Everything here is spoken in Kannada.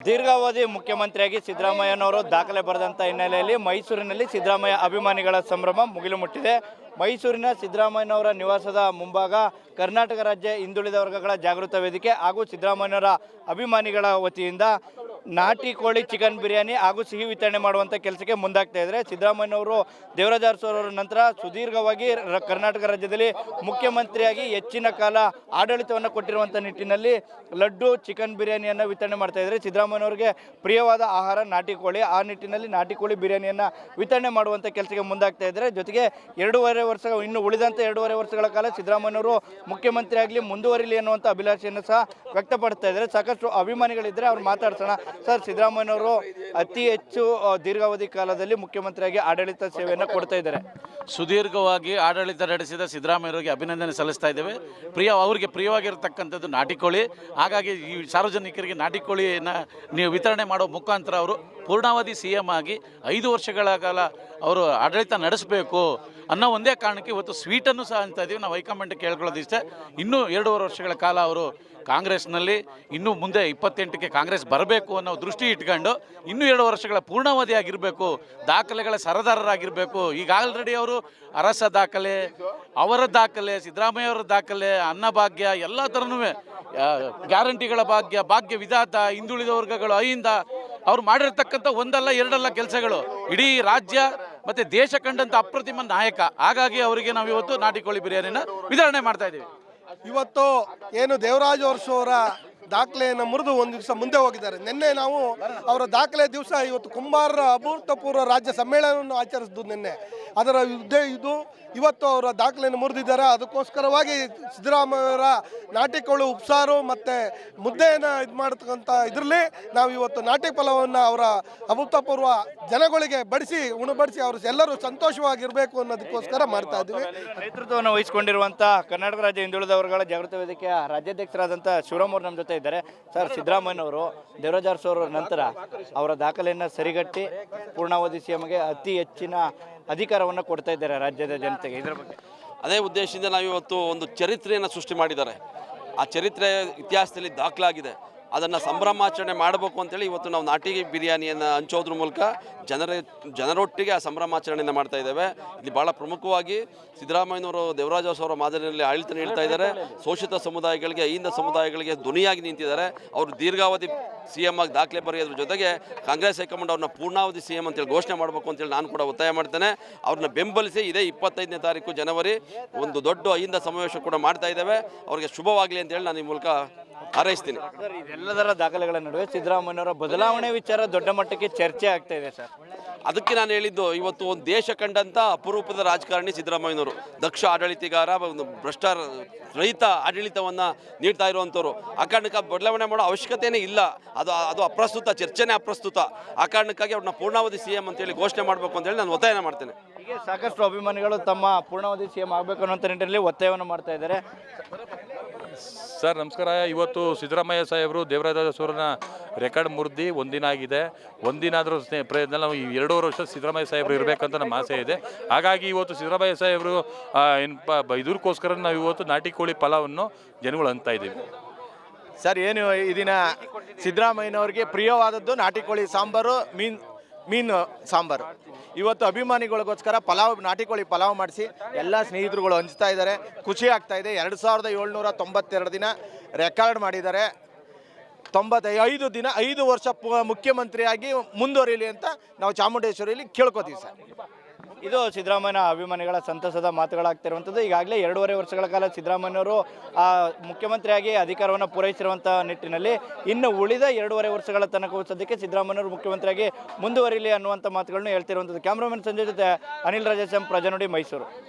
ದೀರ್ಘಾವಧಿ ಮುಖ್ಯಮಂತ್ರಿಯಾಗಿ ಸಿದ್ದರಾಮಯ್ಯನವರು ದಾಖಲೆ ಬರೆದಂಥ ಹಿನ್ನೆಲೆಯಲ್ಲಿ ಮೈಸೂರಿನಲ್ಲಿ ಸಿದ್ದರಾಮಯ್ಯ ಅಭಿಮಾನಿಗಳ ಸಂಭ್ರಮ ಮುಗಿಲು ಮುಟ್ಟಿದೆ ಮೈಸೂರಿನ ಸಿದ್ದರಾಮಯ್ಯನವರ ನಿವಾಸದ ಮುಂಭಾಗ ಕರ್ನಾಟಕ ರಾಜ್ಯ ಹಿಂದುಳಿದ ವರ್ಗಗಳ ಜಾಗೃತ ವೇದಿಕೆ ಹಾಗೂ ಸಿದ್ದರಾಮಯ್ಯನವರ ಅಭಿಮಾನಿಗಳ ವತಿಯಿಂದ ನಾಟಿ ಕೋಳಿ ಚಿಕನ್ ಬಿರಿಯಾನಿ ಹಾಗೂ ಸಿಹಿ ವಿತರಣೆ ಮಾಡುವಂಥ ಕೆಲಸಕ್ಕೆ ಮುಂದಾಗ್ತಾ ಇದ್ದಾರೆ. ಸಿದ್ದರಾಮಯ್ಯನವರು, ದೇವರಾಜ ಅರಸು ಅವರ ನಂತರ ಸುದೀರ್ಘವಾಗಿ ಕರ್ನಾಟಕ ರಾಜ್ಯದಲ್ಲಿ ಮುಖ್ಯಮಂತ್ರಿಯಾಗಿ ಹೆಚ್ಚಿನ ಕಾಲ ಆಡಳಿತವನ್ನು ಕೊಟ್ಟಿರುವಂಥ ನಿಟ್ಟಿನಲ್ಲಿ ಲಡ್ಡು, ಚಿಕನ್ ಬಿರಿಯಾನಿಯನ್ನು ವಿತರಣೆ ಮಾಡ್ತಾ ಇದ್ದಾರೆ. ಸಿದ್ದರಾಮಯ್ಯನವರಿಗೆ ಪ್ರಿಯವಾದ ಆಹಾರ ನಾಟಿ ಕೋಳಿ. ಆ ನಿಟ್ಟಿನಲ್ಲಿ ನಾಟಿ ಕೋಳಿ ಬಿರಿಯಾನಿಯನ್ನು ವಿತರಣೆ ಮಾಡುವಂಥ ಕೆಲಸಕ್ಕೆ ಮುಂದಾಗ್ತಾ ಇದ್ದಾರೆ. ಜೊತೆಗೆ ಎರಡೂವರೆ ವರ್ಷ, ಇನ್ನು ಉಳಿದಂಥ ಎರಡೂವರೆ ವರ್ಷಗಳ ಕಾಲ ಸಿದ್ದರಾಮಯ್ಯವರು ಮುಖ್ಯಮಂತ್ರಿ ಆಗಲಿ ಮುಂದುವರಿಲಿ ಅನ್ನುವಂಥ ಅಭಿಲಾಷೆಯನ್ನು ಸಹ ವ್ಯಕ್ತಪಡಿಸ್ತಾ ಇದ್ದಾರೆ. ಸಾಕಷ್ಟು ಅಭಿಮಾನಿಗಳಿದ್ದರೆ ಅವ್ರು ಮಾತಾಡ್ಸೋಣ. ಸರ್, ಸಿದ್ದರಾಮಯ್ಯನವರು ಅತಿ ಹೆಚ್ಚು ದೀರ್ಘಾವಧಿ ಕಾಲದಲ್ಲಿ ಮುಖ್ಯಮಂತ್ರಿಯಾಗಿ ಆಡಳಿತ ಸೇವೆಯನ್ನು ಕೊಡ್ತಾ ಇದ್ದಾರೆ. ಸುದೀರ್ಘವಾಗಿ ಆಡಳಿತ ನಡೆಸಿದ ಸಿದ್ದರಾಮಯ್ಯವರಿಗೆ ಅಭಿನಂದನೆ ಸಲ್ಲಿಸ್ತಾ ಇದ್ದೇವೆ. ಪ್ರಿಯ, ಅವರಿಗೆ ಪ್ರಿಯವಾಗಿರತಕ್ಕಂಥದ್ದು ನಾಟಿ ಕೋಳಿ ಹಾಗಾಗಿ ಈ ಸಾರ್ವಜನಿಕರಿಗೆ ನಾಟಿ ಕೋಳಿಯನ್ನು ನೀವು ವಿತರಣೆ ಮಾಡೋ ಮುಖಾಂತರ ಅವರು ಪೂರ್ಣಾವಧಿ ಸಿ ಎಂ ಆಗಿ ಐದು ವರ್ಷಗಳ ಕಾಲ ಅವರು ಆಡಳಿತ ನಡೆಸಬೇಕು ಅನ್ನೋ ಒಂದೇ ಕಾರಣಕ್ಕೆ ಇವತ್ತು ಸ್ವೀಟನ್ನು ಸಹ ಅಂತ ಇದ್ದೀವಿ ನಾವು ಹೈಕಮಾಂಡ್ ಕೇಳ್ಕೊಳ್ಳೋದಿಷ್ಟೇ ಇನ್ನೂ ಎರಡೂವರೆ ವರ್ಷಗಳ ಕಾಲ ಅವರು ಕಾಂಗ್ರೆಸ್ನಲ್ಲಿ, ಇನ್ನೂ ಮುಂದೆ ಇಪ್ಪತ್ತೆಂಟಕ್ಕೆ ಕಾಂಗ್ರೆಸ್ ಬರಬೇಕು ಅನ್ನೋ ದೃಷ್ಟಿ ಇಟ್ಕೊಂಡು ಇನ್ನೂ ಎರಡು ವರ್ಷಗಳ ಪೂರ್ಣಾವಧಿಯಾಗಿರಬೇಕು ದಾಖಲೆಗಳ ಸರದಾರರಾಗಿರಬೇಕು. ಈಗ ಆಲ್ರೆಡಿ ಅವರು ಅರಸ ದಾಖಲೆ, ಅವರ ದಾಖಲೆ, ಸಿದ್ದರಾಮಯ್ಯ ಅವರ ದಾಖಲೆ ಅನ್ನಭಾಗ್ಯ ಎಲ್ಲ ಥರನೂ ಗ್ಯಾರಂಟಿಗಳ ಭಾಗ್ಯ ಭಾಗ್ಯ ವಿಧಾತ, ಹಿಂದುಳಿದ ವರ್ಗಗಳು, ಅಹಿಂದ ಅವ್ರು ಮಾಡಿರ್ತಕ್ಕಂಥ ಒಂದಲ್ಲ ಎರಡಲ್ಲ ಕೆಲಸಗಳು. ಇಡೀ ರಾಜ್ಯ ಮತ್ತು ದೇಶ ಕಂಡಂಥ ಅಪ್ರತಿಮ ನಾಯಕ. ಹಾಗಾಗಿ ಅವರಿಗೆ ನಾವು ಇವತ್ತು ನಾಟಿ ಕೋಳಿ ಬಿರಿಯಾನಿನ ವಿತರಣೆ ಮಾಡ್ತಾ ಇದ್ದೀವಿ. ಇವತ್ತು ಏನು ದೇವರಾಜ ವರ್ಷವರ ಅವರ ದಾಖಲೆಯನ್ನು ಮುರಿದು ಒಂದು ದಿವಸ ಮುಂದೆ ಹೋಗಿದ್ದಾರೆ. ನಿನ್ನೆ ನಾವು ಅವರ ದಾಖಲೆ ದಿವಸ ಇವತ್ತು ಕುಂಬಾರರ ಅಭೂತಪೂರ್ವ ರಾಜ್ಯ ಸಮ್ಮೇಳನವನ್ನು ಆಚರಿಸಿದ್ದು ನಿನ್ನೆ. ಅದರ ಯುದ್ಧ ಇದು ಇವತ್ತು ಅವರ ದಾಖಲೆಯನ್ನು ಮುರಿದಿದ್ದಾರೆ. ಅದಕ್ಕೋಸ್ಕರವಾಗಿ ಸಿದ್ದರಾಮಯ್ಯವರ ನಾಟಿಕೋಳು ಉಪ್ಸಾರು ಮತ್ತು ಮುದ್ದೆಯನ್ನು ಇದು ಮಾಡತಕ್ಕಂಥ ಇದರಲ್ಲಿ ನಾವು ಇವತ್ತು ನಾಟಿ ಫಲವನ್ನು ಅವರ ಅಭೂತಪೂರ್ವ ಜನಗಳಿಗೆ ಬಡಿಸಿ, ಉಣಬಡಿಸಿ ಅವರು ಎಲ್ಲರೂ ಸಂತೋಷವಾಗಿರಬೇಕು ಅನ್ನೋದಕ್ಕೋಸ್ಕರ ಮಾಡ್ತಾ ಇದ್ದೀವಿ. ನೇತೃತ್ವವನ್ನು ವಹಿಸಿಕೊಂಡಿರುವಂಥ ಕರ್ನಾಟಕ ರಾಜ್ಯ ಹಿಂದುಳಿದ ವರ್ಗಗಳ ಜಾಗೃತ ವೇದಿಕೆಯ ರಾಜ್ಯಾಧ್ಯಕ್ಷರಾದಂಥ ಶಿವರಾಮವ್ರು ನಮ್ಮ ಜೊತೆ ಇದ್ದಾರೆ. ಸರ್, ಸಿದ್ದರಾಮಯ್ಯನವರು, ದೇವರಾಜ ನಂತರ ಅವರ ದಾಖಲೆಯನ್ನು ಸರಿಗಟ್ಟಿ, ಪೂರ್ಣಾವಧಿ ಸಿಎಂಗೆ ಅತಿ ಹೆಚ್ಚಿನ ಅಧಿಕಾರವನ್ನು ಕೊಡ್ತಾ ಇದ್ದಾರೆ ರಾಜ್ಯದ ಜನತೆಗೆ. ಇದರ ಬಗ್ಗೆ. ಅದೇ ಉದ್ದೇಶದಿಂದ ನಾವು ಇವತ್ತು ಒಂದು ಚರಿತ್ರೆಯನ್ನು ಸೃಷ್ಟಿ ಮಾಡಿದ್ದಾರೆ. ಆ ಚರಿತ್ರೆ ಇತಿಹಾಸದಲ್ಲಿ ದಾಖಲಾಗಿದೆ. ಅದನ್ನು ಸಂಭ್ರಮಾಚರಣೆ ಮಾಡಬೇಕು ಅಂತೇಳಿ ಇವತ್ತು ನಾವು ನಾಟಿ ಬಿರಿಯಾನಿಯನ್ನು ಹಂಚೋದ್ರ ಮೂಲಕ ಜನರ, ಜನರೊಟ್ಟಿಗೆ ಆ ಸಂಭ್ರಮಾಚರಣೆಯನ್ನು ಮಾಡ್ತಾ ಇದ್ದೇವೆ. ಇಲ್ಲಿ ಭಾಳ ಪ್ರಮುಖವಾಗಿ ಸಿದ್ದರಾಮಯ್ಯನವರು ದೇವರಾಜ ಅವರ ಮಾದರಿಯಲ್ಲಿ ಆಡಳಿತ ನೀಡ್ತಾ ಇದ್ದಾರೆ. ಶೋಷಿತ ಸಮುದಾಯಗಳಿಗೆ, ಅಹಿಂದ ಸಮುದಾಯಗಳಿಗೆ ಧ್ವನಿಯಾಗಿ ನಿಂತಿದ್ದಾರೆ. ಅವರು ದೀರ್ಘಾವಧಿ ಸಿ ಎಂ ಆಗಿ ದಾಖಲೆ ಬರೆಯೋದ್ರ ಜೊತೆಗೆ ಕಾಂಗ್ರೆಸ್ ಹೈಕಮಾಂಡ್ ಅವ್ರನ್ನ ಪೂರ್ಣಾವಧಿ ಸಿ ಎಂ ಅಂತೇಳಿ ಘೋಷಣೆ ಮಾಡಬೇಕು ಅಂತೇಳಿ ನಾನು ಕೂಡ ಒತ್ತಾಯ ಮಾಡ್ತೇನೆ. ಅವ್ರನ್ನ ಬೆಂಬಲಿಸಿ ಇದೇ ಇಪ್ಪತ್ತೈದನೇ ತಾರೀಕು ಜನವರಿ ಒಂದು ದೊಡ್ಡ ಅಹಿಂದ ಸಮಾವೇಶ ಕೂಡ ಮಾಡ್ತಾ ಇದ್ದೇವೆ. ಅವರಿಗೆ ಶುಭವಾಗಲಿ ಅಂತೇಳಿ ನಾನು ಈ ಮೂಲಕ ಹಾರೈಸ್ತೀನಿ. ಸರ್ ಇದೆಲ್ಲದರ ದಾಖಲೆಗಳ ನಡುವೆ ಸಿದ್ದರಾಮಯ್ಯವರ ಬದಲಾವಣೆ ವಿಚಾರ ದೊಡ್ಡ ಮಟ್ಟಕ್ಕೆ ಚರ್ಚೆ ಆಗ್ತಾ ಇದೆ ಸರ್. ಅದಕ್ಕೆ ನಾನು ಹೇಳಿದ್ದು ಇವತ್ತು ಒಂದು ದೇಶ ಕಂಡಂಥ ಅಪರೂಪದ ರಾಜಕಾರಣಿ ಸಿದ್ದರಾಮಯ್ಯನವರು ದಕ್ಷ ಆಡಳಿತಗಾರ ಒಂದು ಭ್ರಷ್ಟ ರಹಿತ ಆಡಳಿತವನ್ನು ನೀಡ್ತಾ ಇರುವಂಥವ್ರು ಆ ಕಾರಣಕ್ಕೆ ಬದಲಾವಣೆ ಮಾಡೋ ಅವಶ್ಯಕತೆಯೇ ಇಲ್ಲ. ಅದು ಅದು ಅಪ್ರಸ್ತುತ ಚರ್ಚೆನೇ ಅಪ್ರಸ್ತುತ. ಆ ಕಾರಣಕ್ಕಾಗಿ ಅವ್ರನ್ನ ಪೂರ್ಣಾವಧಿ ಸಿ ಎಂ ಅಂತೇಳಿ ಘೋಷಣೆ ಮಾಡಬೇಕು ಅಂತೇಳಿ ನಾನು ಒತ್ತಾಯನ ಮಾಡ್ತೇನೆ. ಸಾಕಷ್ಟು ಅಭಿಮಾನಿಗಳು ತಮ್ಮ ಪೂರ್ಣಾವಧಿ ಸಿಎಂ ಆಗಬೇಕು ಅನ್ನೋಂಥ ನಿಟ್ಟಿನಲ್ಲಿ ಒತ್ತಾಯವನ್ನು ಮಾಡ್ತಾ ಇದ್ದಾರೆ. ಸರ್, ನಮಸ್ಕಾರ. ಇವತ್ತು ಸಿದ್ದರಾಮಯ್ಯ ಸಾಹೇಬರು ದೇವರಾಜ ಸೂರನ ರೆಕಾರ್ಡ್ ಮುರಿದು ಒಂದಿನ ಆಗಿದೆ. ಒಂದಿನ ಆದರೂ ಸ್ನೇ ಪ್ರಯತ್ನ, ನಾವು ಈ ಎರಡೂವರೆ ವರ್ಷ ಸಿದ್ದರಾಮಯ್ಯ ಸಾಹೇಬರು ಇರಬೇಕಂತ ನಮ್ಮ ಆಸೆ ಇದೆ. ಹಾಗಾಗಿ ಇವತ್ತು ಸಿದ್ದರಾಮಯ್ಯ ಸಾಹೇಬರು ಏನು ಇದಕ್ಕೋಸ್ಕರ ನಾವು ಇವತ್ತು ನಾಟಿ ಕೋಳಿ ಫಲವನ್ನು ಜನಗಳು ಅಂತ ಇದ್ದೀವಿ. ಸರ್, ಏನು ಈ ದಿನ ಸಿದ್ದರಾಮಯ್ಯನವ್ರಿಗೆ ಪ್ರಿಯವಾದದ್ದು ನಾಟಿ ಕೋಳಿ ಸಾಂಬಾರು, ಮೀನ್ ಮೀನು, ಸಾಂಬಾರು. ಇವತ್ತು ಅಭಿಮಾನಿಗಳಿಗೋಸ್ಕರ ಪಲಾವ್, ನಾಟಿ ಕೋಳಿ ಪಲಾವ್ ಮಾಡಿಸಿ ಎಲ್ಲ ಸ್ನೇಹಿತರುಗಳು ಹಂಚ್ತಾ ಇದ್ದಾರೆ. ಖುಷಿ ಆಗ್ತಾ ಇದೆ. ಎರಡು ಸಾವಿರದ ಏಳ್ನೂರ ತೊಂಬತ್ತೆರಡು ದಿನ ರೆಕಾರ್ಡ್ ಮಾಡಿದ್ದಾರೆ. ತೊಂಬತ್ತೈ ಐದು ದಿನ, ಐದು ವರ್ಷ ಮುಖ್ಯಮಂತ್ರಿಯಾಗಿ ಮುಂದುವರಿಲಿ ಅಂತ ನಾವು ಚಾಮುಂಡೇಶ್ವರಿಯಲ್ಲಿ ಕೇಳ್ಕೊತೀವಿ ಸರ್. ಇದು ಸಿದ್ದರಾಮಯ್ಯ ಅಭಿಮಾನಿಗಳ ಸಂತಸದ ಮಾತುಗಳಾಗ್ತಿರುವಂಥದ್ದು. ಈಗಾಗಲೇ ಎರಡೂವರೆ ವರ್ಷಗಳ ಕಾಲ ಸಿದ್ದರಾಮಯ್ಯವರು ಆ, ಮುಖ್ಯಮಂತ್ರಿಯಾಗಿ ಅಧಿಕಾರವನ್ನು ಪೂರೈಸಿರುವಂಥ ನಿಟ್ಟಿನಲ್ಲಿ ಇನ್ನು ಉಳಿದ ಎರಡೂವರೆ ವರ್ಷಗಳ ತನಕ ಸದ್ಯಕ್ಕೆ ಸಿದ್ದರಾಮಯ್ಯವರು ಮುಖ್ಯಮಂತ್ರಿಯಾಗಿ ಮುಂದುವರಿಲಿ ಅನ್ನುವಂಥ ಮಾತುಗಳನ್ನು ಹೇಳ್ತಿರುವಂಥದ್ದು. ಕ್ಯಾಮ್ರಾಮನ್ ಸಂಜೆ ಜೊತೆ ಅನಿಲ್ ರಾಜೇಶಂ ಪ್ರಜಾನುಡಿ ಮೈಸೂರು.